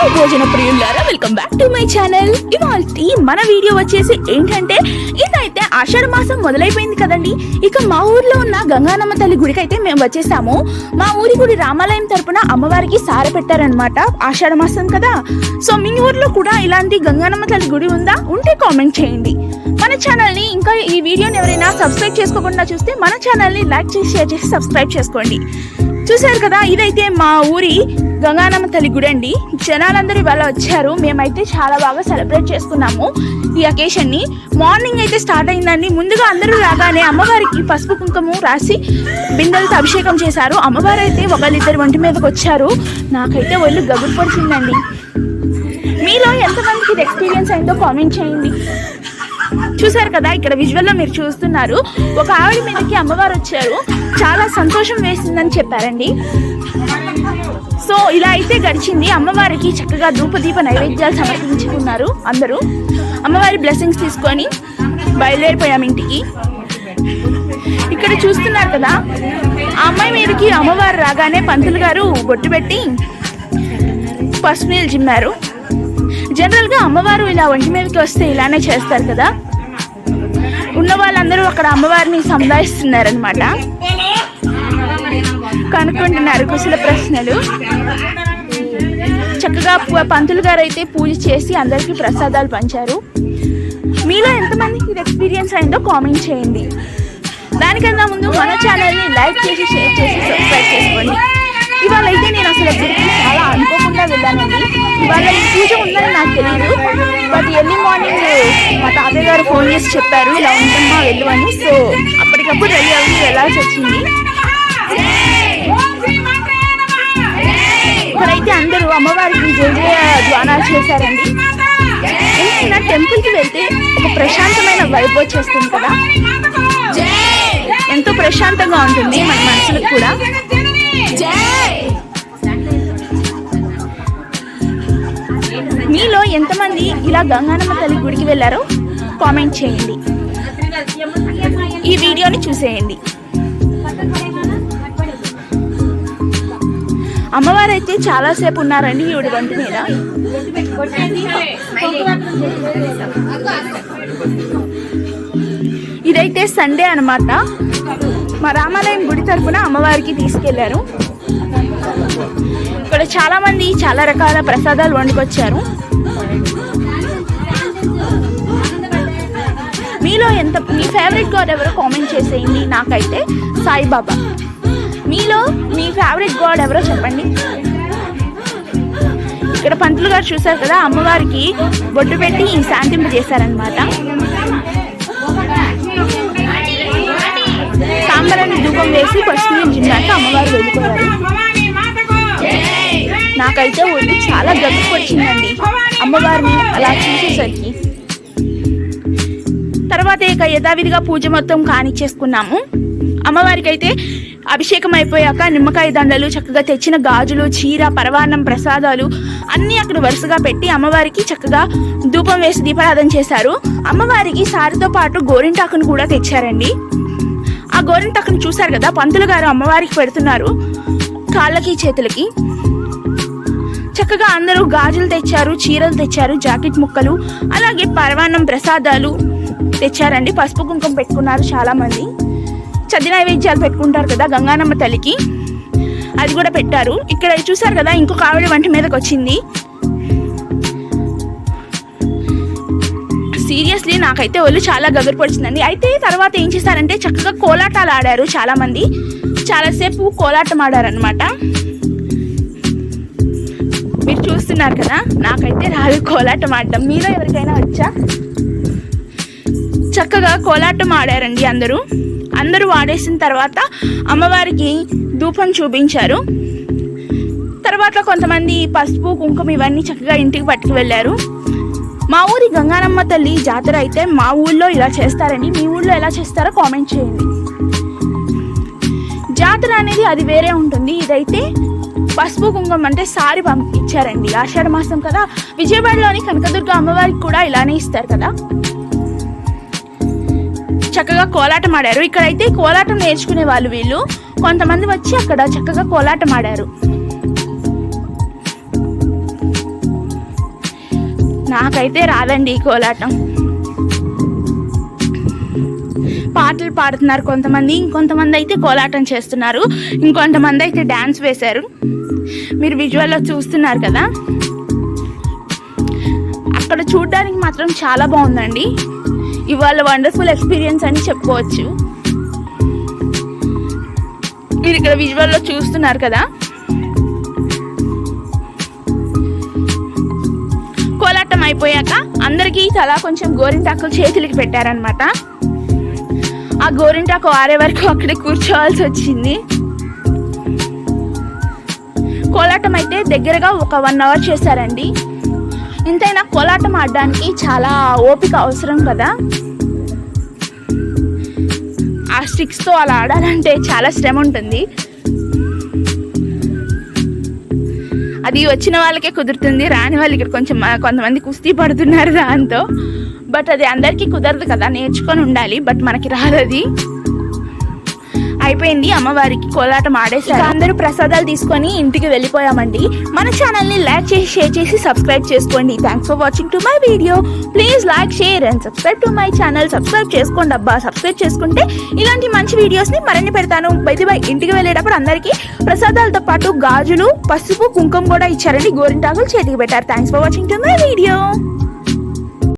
Hello భోజన ప్రియులారా welcome back to my channel ఇవాళ మన వీడియో వచ్చేసి ఏంటంటే ఇదైతే ఆషాఢ మాసం మొదలైపోయింది కదండి. ఇక మా ఊర్లో ఉన్న గంగానమ్మ తల్లి గుడికి అయితే మేము వచ్చేసాము. మా ఊరి గుడి రామాలయం తరపున అమ్మవారికి సార పెట్టారనమాట ఆషాఢ మాసం కదా. సో మీ ఊర్లో కూడా ఇలాంటి గంగానమ్మ తల్లి గుడి ఉందా? ఉంటే కామెంట్ చేయండి. మన ఛానల్ని ఇంకా ఈ వీడియోని ఎవరైనా సబ్స్క్రైబ్ చేసుకోకుండా చూస్తే మన ఛానల్ని లైక్ చేసి షేర్ చేసి సబ్స్క్రైబ్ చేసుకోండి. చూశారు కదా ఇదైతే మా ఊరి గంగానమ్మ తల్లి గుడి అండి. జనాలందరూ ఇవాళ వచ్చారు. మేమైతే చాలా బాగా సెలబ్రేట్ చేసుకున్నాము ఈ అకేషన్ని మార్నింగ్ అయితే స్టార్ట్ అయిందండి. ముందుగా అందరూ రాగానే అమ్మవారికి పసుపు కుంకుమ రాసి బిందెలతో అభిషేకం చేశారు. అమ్మవారు అయితే ఒకళ్ళిద్దరు ఒంటి మీదకి వచ్చారు. నాకైతే ఒళ్ళు గగురు పడుతుందండి మీలో ఎంతమందికి ఇది ఎక్స్పీరియన్స్ అయిందో కామెంట్ చేయండి. చూసారు కదా ఇక్కడ విజువల్లో మీరు చూస్తున్నారు. ఒక ఆవిడ మీదకి అమ్మవారు వచ్చారు. చాలా సంతోషం వేసిందని చెప్పారండి. సో ఇలా అయితే గడిచింది. అమ్మవారికి చక్కగా ధూపదీప నైవేద్యాలు సమర్పించుకున్నారు అందరూ. అమ్మవారి బ్లెస్సింగ్స్ తీసుకొని బయలుదేరిపోయాం ఇంటికి. ఇక్కడ చూస్తున్నారు కదా ఆ అమ్మాయి మీదకి అమ్మవారు రాగానే పంతులు గారు బొట్టు పెట్టి పసుపు నీళ్ళు చిమ్మారు. జనరల్గా అమ్మవారు ఇలా ఒంటి మీదకి వస్తే ఇలానే చేస్తారు కదా? ఉన్న వాళ్ళందరూ అక్కడ అమ్మవారిని సముదాయిస్తున్నారనమాట కనుక్కుంటున్నారు కుశల ప్రశ్నలు. చక్కగా పంతులు గారు అయితే పూజ చేసి అందరికీ ప్రసాదాలు పంచారు. మీలో ఎంతమందికి ఇది ఎక్స్పీరియన్స్ అయిందో కామెంట్ చేయండి. దానికన్నా ముందు మన ఛానల్ని లైక్ చేసి షేర్ చేసి సబ్స్క్రైబ్ చేసుకోండి. ఇవాళ అయితే నేను అసలు అలా అనుకోకుండా వెళ్ళానండి. ఇవాళ ఈ పూజ ఉందని నాకు తెలియదు బట్ ఎర్లీ మార్నింగ్ మా తాతయ్య గారు ఫోన్ చేసి చెప్పారు ఇలా ఉందమ్మా వెళ్ళు అని. సో అప్పటికప్పుడు రెడీ అవ్వి వెళ్ళాల్సి వచ్చింది. ఇక్కడైతే అందరూ అమ్మవారికి జయ జయ ధ్వానాలు చేశారండి. ఏదైనా టెంపుల్కి వెళ్తే ఒక ప్రశాంతమైన వైబ్ వచ్చేస్తుంది కదా. ఎంతో ప్రశాంతంగా ఉంటుంది మన మనసులకు కూడా. ఎంతమంది ఇలా గంగానమ్మ తల్లి గుడికి వెళ్ళారో కామెంట్ చేయండి. ఈ వీడియోని చూసేయండి. అమ్మవారు అయితే చాలాసేపు ఉన్నారండి ఈవిడ వంటి మీద. ఇదైతే సండే అన్నమాట. మా రామాలయం గుడి తరఫున అమ్మవారికి తీసుకెళ్ళారు. ఇక్కడ చాలా మంది చాలా రకాల ప్రసాదాలు వండుకొచ్చారు. మీలో ఎంత మీ ఫేవరెట్ గాడ్ ఎవరో కామెంట్ చేసేయండి నాకైతే. సాయిబాబా. మీలో మీ ఫేవరెట్ గాడ్ ఎవరో చెప్పండి. ఇక్కడ పంతులు గారు చూశారు కదా అమ్మవారికి బొట్టు పెట్టి శాంతింప చేశారనమాట సాంబారాన్ని ధూపం వేసి పసుపు నించినాక అమ్మవారు వెళ్ళిపోయారు నాకైతే ఒళ్ళు చాలా గట్టుకొచ్చిందండి వచ్చిందండి అమ్మవారిని అలా చూసేసరికి తర్వాత ఇక యథావిధిగా పూజ మొత్తం కానిచ్చేసుకున్నాము. అమ్మవారికి అయితే అభిషేకం అయిపోయాక నిమ్మకాయ దండలు చక్కగా తెచ్చిన గాజులు చీర పరవాన్నం ప్రసాదాలు అన్నీ అక్కడ వరుసగా పెట్టి అమ్మవారికి చక్కగా ధూపం వేసి దీపారాధన చేశారు. అమ్మవారికి సారితో పాటు గోరింటాకును కూడా తెచ్చారండి. ఆ గోరింటాకును చూశారు కదా పంతులు గారు అమ్మవారికి పెడుతున్నారు కాళ్ళకి చేతులకి. చక్కగా అందరూ గాజులు తెచ్చారు చీరలు తెచ్చారు జాకెట్ ముక్కలు అలాగే పరవాన్నం ప్రసాదాలు తెచ్చారండి. పసుపు కుంకుమ పెట్టుకున్నారు చాలామంది. చది నైవేద్యాలు పెట్టుకుంటారు కదా గంగానమ్మ తల్లికి. అది కూడా పెట్టారు. ఇక్కడ చూసారు కదా ఇంకొక ఆవిడ వంట మీదకి వచ్చింది. సీరియస్లీ నాకైతే ఒళ్ళు చాలా గగురు పొడిచిందండి అయితే తర్వాత ఏం చేశారంటే చక్కగా కోలాటాలు ఆడారు చాలామంది. చాలాసేపు కోలాటం ఆడారనమాట మీరు చూస్తున్నారు కదా నాకైతే రాదు కోలాటం ఆడటం మీలో ఎవరికైనా వచ్చా? చక్కగా కోలాటం ఆడారండి అందరూ. అందరూ ఆడేసిన తర్వాత అమ్మవారికి ధూపం చూపించారు. తర్వాత కొంతమంది పసుపు కుంకుమ ఇవన్నీ చక్కగా ఇంటికి పట్టుకు వెళ్ళారు మా ఊరి గంగానమ్మ తల్లి జాతర అయితే మా ఊళ్ళో ఇలా చేస్తారండి. మీ ఊళ్ళో ఎలా చేస్తారో కామెంట్ చేయండి. జాతర అనేది అది వేరే ఉంటుంది. ఇదైతే పసుపు కుంకుమ అంటే సారి పంపించారండి. ఆషాఢ మాసం కదా. విజయవాడలోని కనకదుర్గ అమ్మవారికి కూడా ఇలానే ఇస్తారు కదా. చక్కగా కోలాటం ఆడారు. ఇక్కడైతే కోలాటం నేర్చుకునే వాళ్ళు వీళ్ళు. కొంతమంది వచ్చి అక్కడ చక్కగా కోలాటం ఆడారు. నాకైతే రాదండి ఈ కోలాటం. పాటలు పాడుతున్నారు కొంతమంది. ఇంకొంతమంది అయితే కోలాటం చేస్తున్నారు. ఇంకొంతమంది అయితే డ్యాన్స్ వేశారు. మీరు విజువల్లో చూస్తున్నారు కదా. అక్కడ చూడడానికి మాత్రం చాలా బాగుందండి. ఇవాళ వండర్ఫుల్ ఎక్స్పీరియన్స్ అని చెప్పుకోవచ్చు. మీరు ఇక్కడ విజువల్లో చూస్తున్నారు కదా. కోలాటం అయిపోయాక అందరికీ తలా కొంచెం గోరింటాకులు చేతులకి పెట్టారనమాట ఆ గోరింటాకు ఆరే వరకు అక్కడే కూర్చోవాల్సి వచ్చింది. కోలాటం అయితే దగ్గరగా ఒక వన్ అవర్ చేశారండి. ఎంతైనా కోలాటం ఆడడానికి చాలా ఓపిక అవసరం కదా? ఆ స్టిక్స్తో అలా ఆడాలంటే చాలా శ్రమ ఉంటుంది. అది వచ్చిన వాళ్ళకే కుదురుతుంది రాని వాళ్ళు ఇక్కడ కొంచెం కొంతమంది కుస్తీ పడుతున్నారు దాంతో. బట్ అది అందరికీ కుదరదు కదా నేర్చుకొని ఉండాలి బట్ మనకి రాదు అది అయిపోయింది అమ్మవారికి కోలాటం ఆడేసారు అందరూ ప్రసాదాలు తీసుకొని ఇంటికి వెళ్ళిపోయామండి. మన ఛానల్ని లైక్ చేసి షేర్ చేసి సబ్స్క్రైబ్ చేసుకోండి. Thanks for watching to my video please like share and subscribe to my channel subscribe చేసుకోండి అబ్బా. సబ్స్క్రైబ్ చేసుకుంటే ఇలాంటి మంచి వీడియోస్ని మరిన్ని పెడతాను. బయట ఇంటికి వెళ్ళేటప్పుడు అందరికీ ప్రసాదాలతో పాటు గాజులు పసుపు కుంకుమ కూడా ఇచ్చారండి గోరింటాకులు చేతికి పెట్టారు. Thanks for watching to my video